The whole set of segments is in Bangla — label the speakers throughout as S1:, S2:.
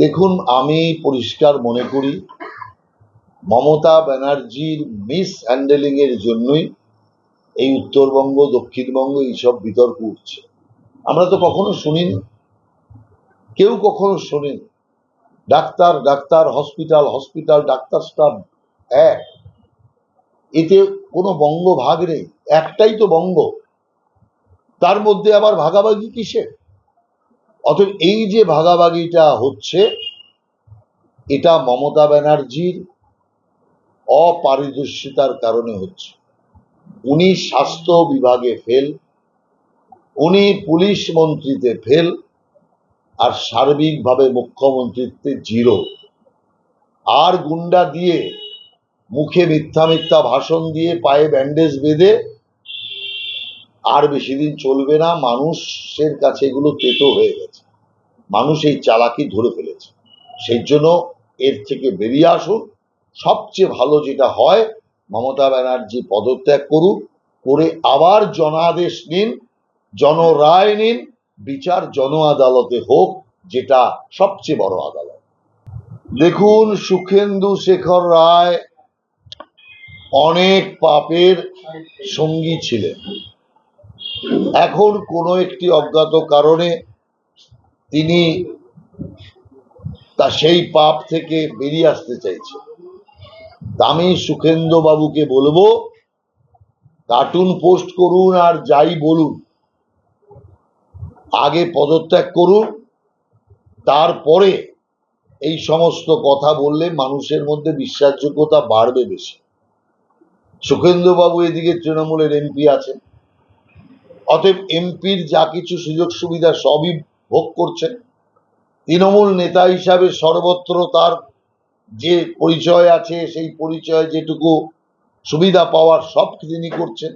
S1: দেখুন, আমি পরিষ্কার মনে করি, মমতা ব্যানার্জির মিস হ্যান্ডেলিং এর জন্যই এই উত্তরবঙ্গ, দক্ষিণবঙ্গ এইসব বিতর্ক উঠছে। আমরা তো কখনো শুনিনি। কেউ কখনো শোনেনি। Doctor doctor hospital hospital doctor staff এক। এতে কোনো বঙ্গ ভাগ নেই। একটাই তো বঙ্গ। তার মধ্যে আবার ভাগাভাগি কিসের? অতএব এই যে ভাগাভাগিটা হচ্ছে, এটা মমতা ব্যানার্জির অপারদর্শিতার কারণে হচ্ছে। উনি স্বাস্থ্য বিভাগে ফেল, উনি পুলিশ মন্ত্রীতে ফেল, আর সার্বিকভাবে মুখ্যমন্ত্রীত্বে জিরো। আর গুন্ডা দিয়ে মুখে মিথ্যা মিথ্যা ভাষণ দিয়ে পায়ে ব্যান্ডেজ বেঁধে আর বেশি দিন চলবে না, মানুষের কাছে এগুলো তেতো হয়ে গেছে। মানুষ এই চালাকি ধরে ফেলেছে। সেই জন্য এর থেকে বেরিয়ে আসুন। সবচেয়ে ভালো যেটা হয়, মমতা ব্যানার্জি পদত্যাগ করুন, করে আবার জনাদেশ নিন, জনরায় নিন, বিচার জন আদালতে হোক, যেটা সবচেয়ে বড় আদালত। দেখুন সুখেন্দু শেখর রায় অনেক পাপের সঙ্গী ছিলেন। এখন কোনো একটি অজ্ঞাত কারণে তিনি তা সেই পাপ থেকে বেরিয়ে আসতে চাইছে। আমি সুখেন্দ্র বাবুকে বলব, কার্টুন পোস্ট করুন আর যাই বলুন, আগে পদত্যাগ করুন, তারপরে এই সমস্ত কথা বললে মানুষের মধ্যে বিশ্বাসযোগ্যতা বাড়বে বেশি। সুখেন্দ্র বাবু এদিকে তৃণমূলের এমপি আছেন। অতএব এমপির যা কিছু সুযোগ সুবিধা সবই ভোগ করছেন। তৃণমূল নেতা হিসাবে সর্বত্র তার যে পরিচয় আছে, সেই পরিচয় যেটুকু সুবিধা পাওয়ার সব তিনি করছেন।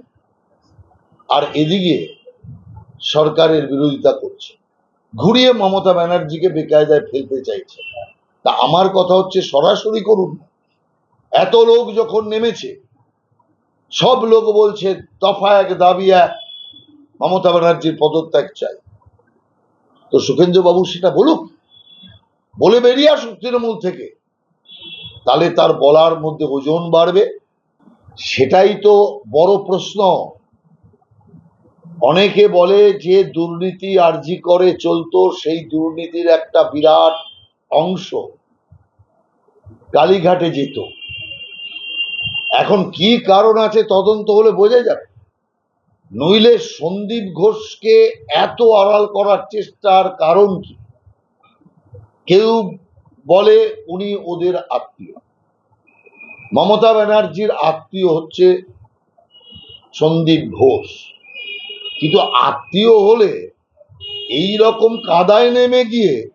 S1: আর এদিকে সরকারের বিরোধিতা করছে। ঘুরিয়ে মমতা ব্যানার্জিকে বেকায়দায় ফেলতে চাইছে। তা আমার কথা হচ্ছে, সরাসরি করুন। এত লোক যখন নেমেছে, সব লোক বলছে দফা এক দাবি এক মমতা ব্যানার্জির পদত্যাগ চাই। তো সুখেন্দ্র বাবু সেটা বলুক। বলে বেরিয়ে আসুক তৃণমূল থেকে। তাহলে তার বলার মধ্যে ওজন বাড়বে। সেটাই তো বড় প্রশ্ন। অনেকে বলে যে দুর্নীতি আর্জি করে চলতো, সেই দুর্নীতির একটা বিরাট অংশ কালীঘাটে যেত। এখন কি কারণ আছে তদন্ত হলে বোঝা যাবে। নইলে সন্দীপ ঘোষকে এত আড়াল করার চেষ্টার কারণ কি? কেউ বলে উনি ওদের আত্মীয়। মমতা ব্যানার্জির আত্মীয় হচ্ছে সন্দীপ ঘোষ। কিন্তু আত্মীয় হলে এই রকম কাদায় নেমে গিয়ে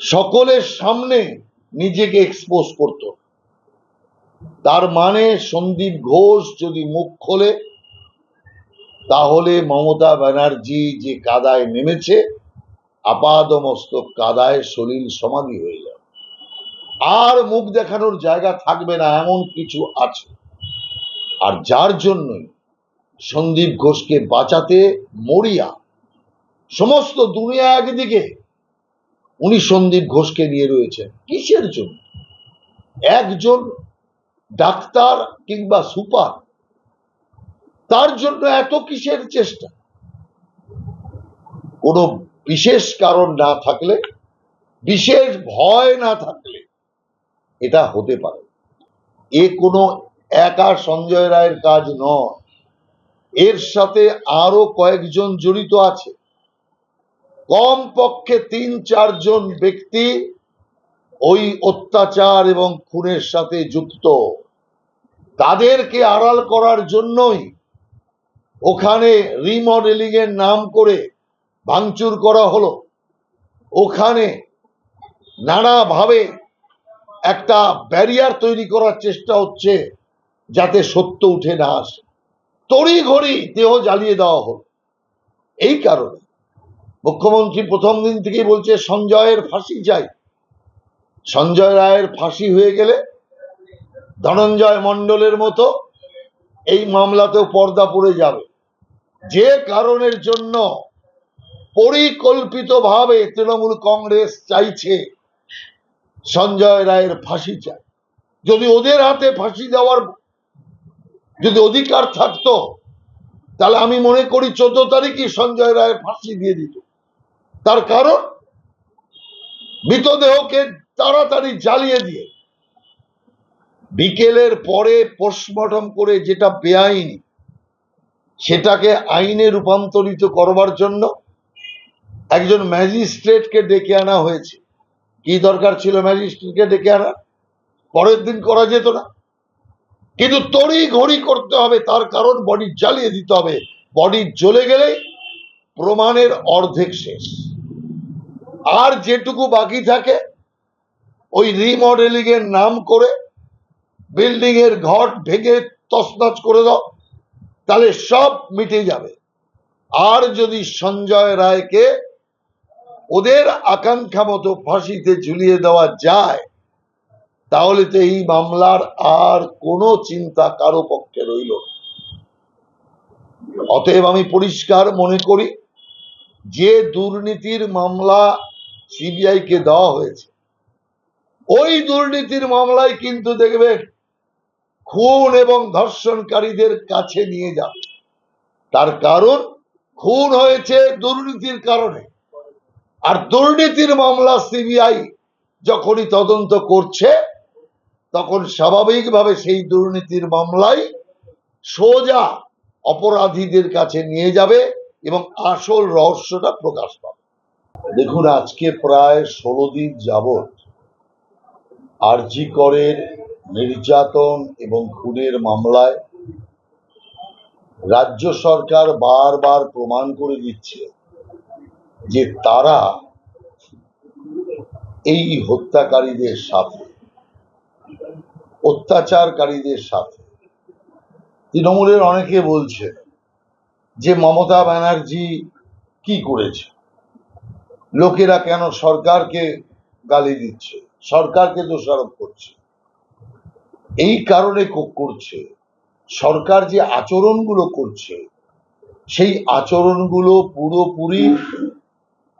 S1: সকলের সামনে নিজেকে এক্সপোজ করত। তার মানে সন্দীপ ঘোষ যদি মুখ খোলে তাহলে মমতা ব্যানার্জি যে কাদায় নেমেছে আপাদ মস্তক কাদায় সলিল সমাধি হয়ে যাবে আর মুখ দেখানোর জায়গা থাকবে না, এমন কিছু আছে। আর যার জন্যই সন্দীপ ঘোষকে বাঁচাতে মরিয়া, সমস্ত দুনিয়া একদিকে, উনি সন্দীপ ঘোষকে নিয়ে রয়েছেন। কিসের জন্য? একজন ডাক্তার কিংবা সুপার তার জন্য এত কিসের চেষ্টা? কোনো বিশেষ কারণ না থাকলে, বিশেষ ভয় না থাকলে এটা হতে পারে। এ কোনো একা সঞ্জয় রায়ের কাজ নয়। এর সাথে আরও কয়েকজন জড়িত আছে। কম পক্ষে তিন, চারজন ব্যক্তি ওই অত্যাচার এবং খুনের সাথে যুক্ত। তাদেরকে আড়াল করার জন্যই ওখানে রিমডেলিং এর নাম করে ভাঙচুর করা হলো। ওখানে নানাভাবে একটা ব্যারিয়ার তৈরি করার চেষ্টা হচ্ছে যাতে সত্য উঠে না আসে। তড়ি ঘড়ি দেহ জ্বালিয়ে দেওয়া হলো। এই কারণে মুখ্যমন্ত্রী প্রথম দিন থেকেই বলছে, সঞ্জয়ের ফাঁসি চাই। সঞ্জয় রায়ের ফাঁসি হয়ে গেলে ধনঞ্জয় মণ্ডলের মতো এই মামলাতেও পর্দা পড়ে যাবে। যে কারণের জন্য পরিকল্পিতভাবে তৃণমূল কংগ্রেস চাইছে সঞ্জয় রায়ের ফাঁসি চায় যদি ওদের হাতে ফাঁসি দেওয়ার যদি অধিকার থাকতো, তাহলে আমি মনে করি চোদ্দ তারিখই সঞ্জয় রায়ের ফাঁসি দিয়ে দিত। তার কারণ, মৃতদেহকে তাড়াতাড়ি জ্বালিয়ে দিয়ে, বিকেলের পরে পোস্টমর্টম করে যেটা বেআইনি সেটাকে আইনে রূপান্তরিত করবার জন্য একজন ম্যাজিস্ট্রেটকে ডেকে আনা হয়েছে। কি দরকার ছিল ম্যাজিস্ট্রেটকে ডেকে আনা? পরের দিন করা যেত না। কিন্তু তড়ি ঘড়ি করতে হবে, তার কারণ বডি জ্বালিয়ে দিতে হবে। বডি জ্বলে গেলেই প্রমাণের অর্ধেক শেষ। আর যেটুকু বাকি থাকে, ওই রিমডেলিং এর নাম করে বিল্ডিং এর ঘর ভেঙে তছনছ করে দাও। তাহলে সব মিটে যাবে। আর যদি সঞ্জয় রায়কে ওদের আকাঙ্ক্ষা মতো ফাঁসিতে ঝুলিয়ে দেওয়া যায়, তাহলে তো এই মামলার আর কোনো চিন্তা কারও পক্ষে রইল অতএব আমি পরিষ্কার মনে করি, যে দুর্নীতির মামলা সিবিআই কে দেওয়া হয়েছে, ওই দুর্নীতির মামলায় কিন্তু দেখবে খুন এবং ধর্ষণকারীদের কাছে নিয়ে যাবে তার কারণ, খুন হয়েছে দুর্নীতির কারণে। আর দুর্নীতির মামলা সিবিআই যখনই তদন্ত করছে, তখন স্বাভাবিকভাবে সেই দুর্নীতির মামলায় সোজা অপরাধীদের কাছে নিয়ে যাবে এবং আসল রহস্যটা প্রকাশ পাবে। দেখুন, আজকে প্রায় ষোলো দিন যাবৎ আরজি করের নির্যাতন এবং খুনের মামলায় রাজ্য সরকার বারবার প্রমাণ করে দিচ্ছে যে তারা এই হত্যাকারীদের সাথে, অত্যাচারকারীদের সাথে। তৃণমূলের অনেকে বলছে যে মমতা ব্যানার্জি কি করেছে? লোকেরা কেন সরকারকে গালি দিচ্ছে? সরকারকে দোষারোপ করছে? এই কারণে করছে। সরকার যে আচরণগুলো করছে, সেই আচরণগুলো পুরোপুরি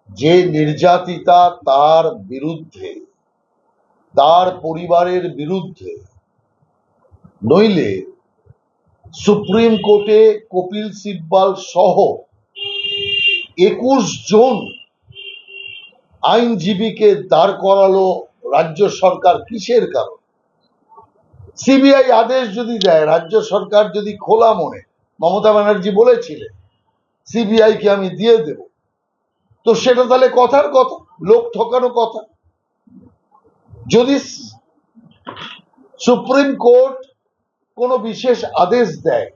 S1: যে নির্যাতিতা তার বিরুদ্ধে, তার পরিবারের বিরুদ্ধে, নইলে সুপ্রিম কোর্টে কপিল সিব্বাল সহ একুশ জন আইনজীবীকে দাঁড় করালো রাজ্য সরকার কিসের কারণ? সিবিআই আদেশ যদি দেয়, রাজ্য সরকার যদি খোলা মনে, মমতা ব্যানার্জি বলেছিলেন, সিবিআই কে আমি দিয়ে দেব। তো সেটা তাহলে কথার কথা, লোক ঠকানো কথা। যদি সুপ্রিম কোর্ট কোনো বিশেষ আদেশ দেয়,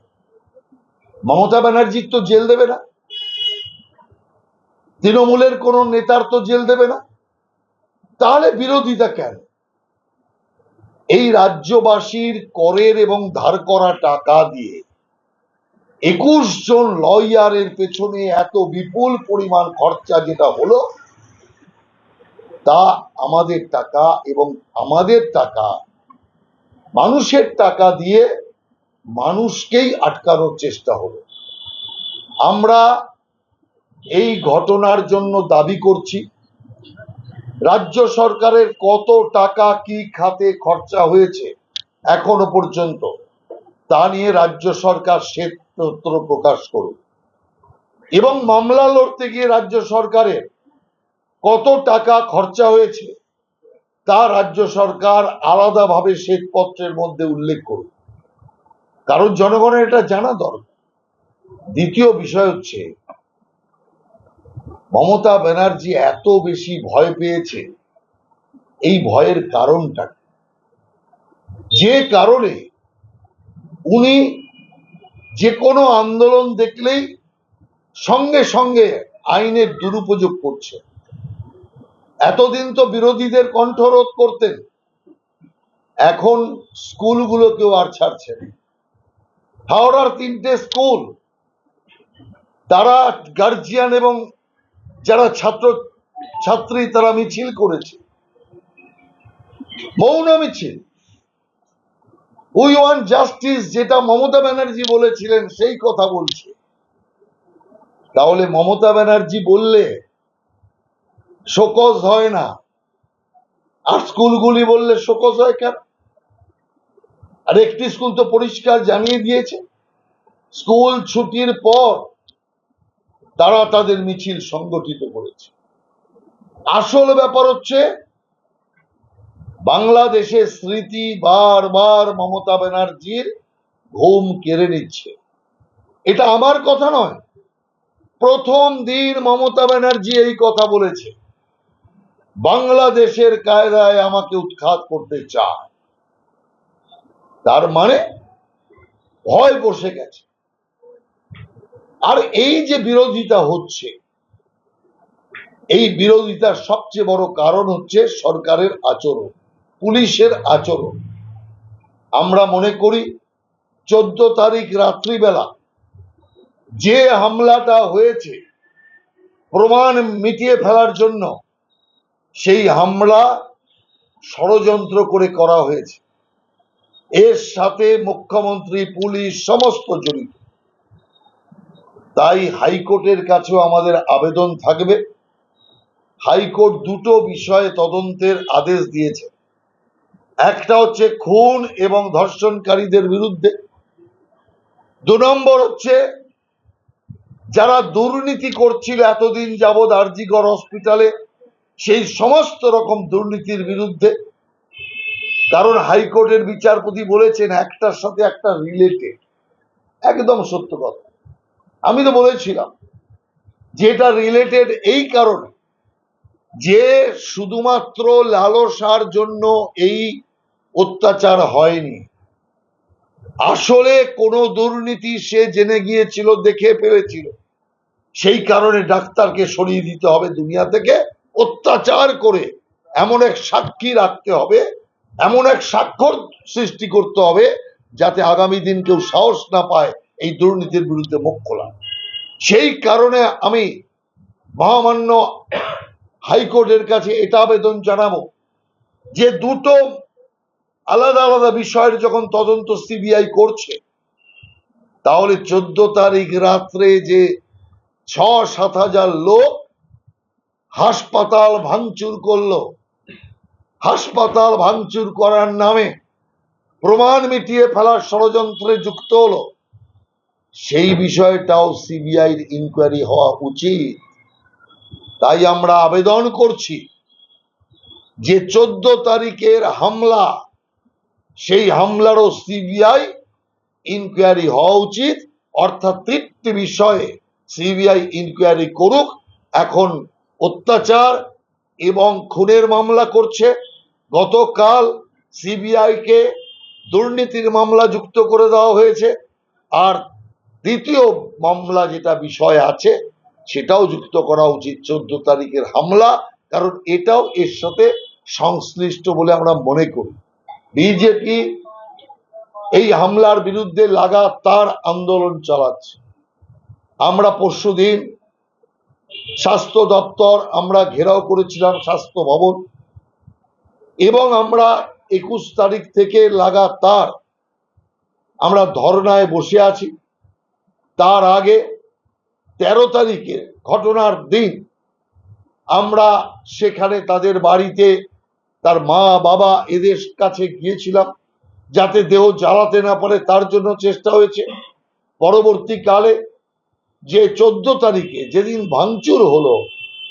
S1: মমতা ব্যানার্জির তো জেল দেবে না। তৃণমূলের কোন নেতার তো জেল দেবে না। তাহলে বিরোধিতা কেন? এই রাজ্যবাসীর করের এবং ধার করা টাকা দিয়ে একুশ জন লয়ারের পেছনে এত বিপুল পরিমাণ খরচা যেটা হলো, তা আমাদের টাকা এবং আমাদের টাকা, মানুষের টাকা দিয়ে মানুষকেই আটকানোর চেষ্টা হলো। আমরা এই ঘটনার জন্য দাবি করছি। রাজ্য সরকারের কত টাকা কি খাতে খরচা হয়েছে এখনও পর্যন্ত, তা নিয়ে রাজ্য সরকার শ্বেতপত্র প্রকাশ করুক। এবং মামলা লড়তে গিয়ে রাজ্য সরকারের কত টাকা খরচা হয়েছে, তা রাজ্য সরকার আলাদাভাবে শ্বেতপত্রের মধ্যে উল্লেখ করুক। কারণ জনগণের এটা জানা দরকার। দ্বিতীয় বিষয় হচ্ছে মমতা ব্যানার্জি এত বেশি ভয় পেয়েছে, এই ভয়ের কারণটা যে কারণে উনি যে কোনো আন্দোলন দেখলেই সঙ্গে সঙ্গে আইনের দুরুপযোগ করছে এতদিন তো বিরোধীদের কণ্ঠরোধ করতেন, এখন স্কুলগুলোকেও আর ছাড়ছে না। হাওড়ার তিনটে স্কুল, তারা গার্জিয়ান এবং যারা ছাত্র, ছাত্রী তারা মিছিল করেছে। মৌন মিছিল। উই ওয়ান জাস্টিস যেটা মমতা ব্যানার্জি বলেছিলেন, সেই কথা বলছে। তাহলে মমতা ব্যানার্জি বললে শোকজ হয় না। আর স্কুলগুলি বললে শোকজ হয় কেন? আর একটি স্কুল তো পরিষ্কার জানিয়ে দিয়েছে। স্কুল ছুটির পর তারা তাদের মিছিল সংগঠিত করেছে। আসল ব্যাপার হচ্ছে বাংলাদেশের স্মৃতি বারবার মমতা ব্যানার্জির ঘুম কেড়ে নিচ্ছে। এটা আমার কথা নয়। প্রথম দিন মমতা ব্যানার্জি এই কথা বলেছে। বাংলাদেশের কায়দায় আমাকে উৎখাত করতে চায়। তার মানে ভয় বসে গেছে। আর এই যে বিরোধিতা হচ্ছে, এই বিরোধিতার সবচেয়ে বড় কারণ হচ্ছে সরকারের আচরণ, পুলিশের আচরণ। আমরা মনে করি, চোদ্দ তারিখ রাত্রিবেলা যে হামলাটা হয়েছে, প্রমাণ মিটিয়ে ফেলার জন্য সেই হামলা ষড়যন্ত্র করে করা হয়েছে। এর সাথে মুখ্যমন্ত্রী, পুলিশ, সমস্ত জড়িত। তাই হাইকোর্টের কাছেও আমাদের আবেদন থাকবে। হাইকোর্ট দুটো বিষয়ে তদন্তের আদেশ দিয়েছে। একটা হচ্ছে খুন এবং ধর্ষণকারীদের বিরুদ্ধে। দু নম্বর হচ্ছে, যারা দুর্নীতি করছিল এতদিন যাবৎ আরজিগড় হসপিটালে, সেই সমস্ত রকম দুর্নীতির বিরুদ্ধে। কারণ হাইকোর্টের বিচারপতি বলেছেন, একটার সাথে একটা রিলেটেড একদম সত্য কথা। আমি তো বলেছিলাম যে এটা রিলেটেড এই কারণে যে শুধুমাত্র লালসার জন্য এই অত্যাচার হয়নি। আসলে কোনো দুর্নীতি সে জেনে গিয়েছিল, দেখে ফেলেছিল। সেই কারণে ডাক্তারকে সরিয়ে দিতে হবে দুনিয়া থেকে, অত্যাচার করে এমন এক সাক্ষী রাখতে হবে, এমন এক স্বাক্ষর সৃষ্টি করতে হবে, যাতে আগামী দিন কেউ সাহস না পায় এই দুর্নীতির বিরুদ্ধে মুখ খোলা। সেই কারণে আমি মহামান্য হাইকোর্টের কাছে এটা আবেদন জানাব যে দুটো আলাদা আলাদা বিষয়ের যখন তদন্ত সিবিআই করছে, তাহলে চোদ্দ তারিখ রাত্রে যে ছ সাত হাজার লোক হাসপাতাল ভাঙচুর করল, হাসপাতাল ভাঙচুর করার নামে প্রমাণ মিটিয়ে ফেলার ষড়যন্ত্রে যুক্ত হলো সেই বিষয়টাও সিবিআইর ইনকোয়ারি হওয়া উচিত। তাই আমরা আবেদন করছি যে চোদ্দ তারিখের হামলা, সেই হামলারও সিবিআই ইনকোয়ারি হওয়া উচিত। অর্থাৎ তৃপ্তি বিষয়ে সিবিআই ইনকোয়ারি করুক। এখন অত্যাচার এবং খুনের মামলা করছে। গতকাল সিবিআই কে দুর্নীতির মামলা যুক্ত করে দেওয়া হয়েছে। আর দ্বিতীয় মামলা যেটা বিষয় আছে, সেটাও যুক্ত করা উচিত। চোদ্দ তারিখের হামলা, কারণ এটাও এর সাথে সংশ্লিষ্ট বলে আমরা মনে করি। বিজেপি এই হামলার বিরুদ্ধে লাগাতার আন্দোলন চালাচ্ছে। আমরা পরশুদিন স্বাস্থ্য দপ্তর, আমরা ঘেরাও করেছিলাম স্বাস্থ্য ভবন, এবং আমরা একুশ তারিখ থেকে লাগাতার আমরা ধর্নায় বসে আছি। তার আগে তেরো তারিখে ঘটনার দিন আমরা সেখানে তাদের বাড়িতে তার মা, বাবা এদের কাছে গিয়েছিলাম যাতে দেহ জ্বালাতে না পারে, তার জন্য চেষ্টা হয়েছে। পরবর্তীকালে যে চোদ্দ তারিখে যেদিন ভাঙচুর হলো,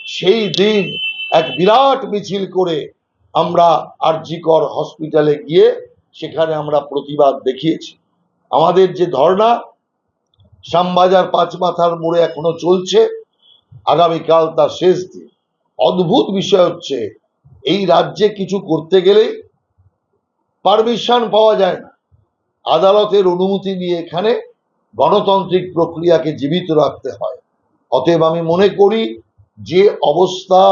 S1: সেই দিন এক বিরাট মিছিল করে আমরা আরজিকর হসপিটালে গিয়ে সেখানে আমরা প্রতিবাদ দেখিয়েছি। আমাদের যে ধর্ণা শ্যামবাজার পাঁচ মাথার মোড়ে এখনও চলছে। আগামীকাল তার শেষ দিন। অদ্ভুত বিষয় হচ্ছে, এই রাজ্যে কিছু করতে গেলেই পারমিশন পাওয়া যায় না। আদালতের অনুমতি নিয়ে এখানে গণতান্ত্রিক প্রক্রিয়াকে জীবিত রাখতে হয়। অতএব আমি মনে করি, যে অবস্থা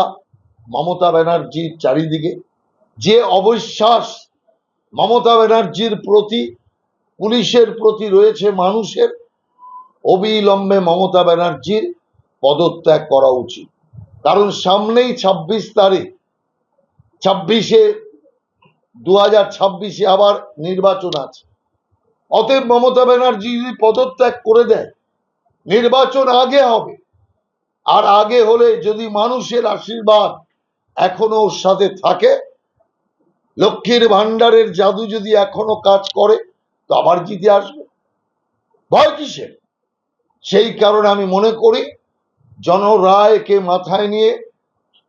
S1: মমতা ব্যানার্জির চারিদিকে, যে অবিশ্বাস মমতা ব্যানার্জির প্রতি, পুলিশের প্রতি রয়েছে মানুষের অবিলম্বে মমতা ব্যানার্জির পদত্যাগ করা উচিত। কারণ সামনেই ছাব্বিশ তারিখ, ছাব্বিশে দু হাজার ছাব্বিশে আবার নির্বাচন আছে। অতএব মমতা ব্যানার্জি যদি পদত্যাগ করে দেয়, নির্বাচন আগে হবে। আর আগে হলে যদি মানুষের আশীর্বাদ এখনও ওর সাথে থাকে, লক্ষ্মীর ভান্ডারের জাদু যদি এখনও কাজ করে, তো আবার জিতে আসবে। ভয় কিসের? সেই কারণে আমি মনে করি জনরায়কে মাথায় নিয়ে,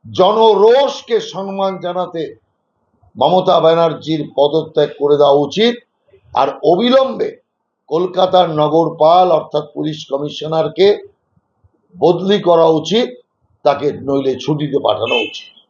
S1: জনরোষকে সম্মান জানাতে মমতা ব্যানার্জির পদত্যাগ করে দেওয়া উচিত। আর অবিলম্বে কলকাতার নগরপাল অর্থাৎ পুলিশ কমিশনারকে বদলি করা উচিত, তাকে নইলে ছুটিতে পাঠানো উচিত।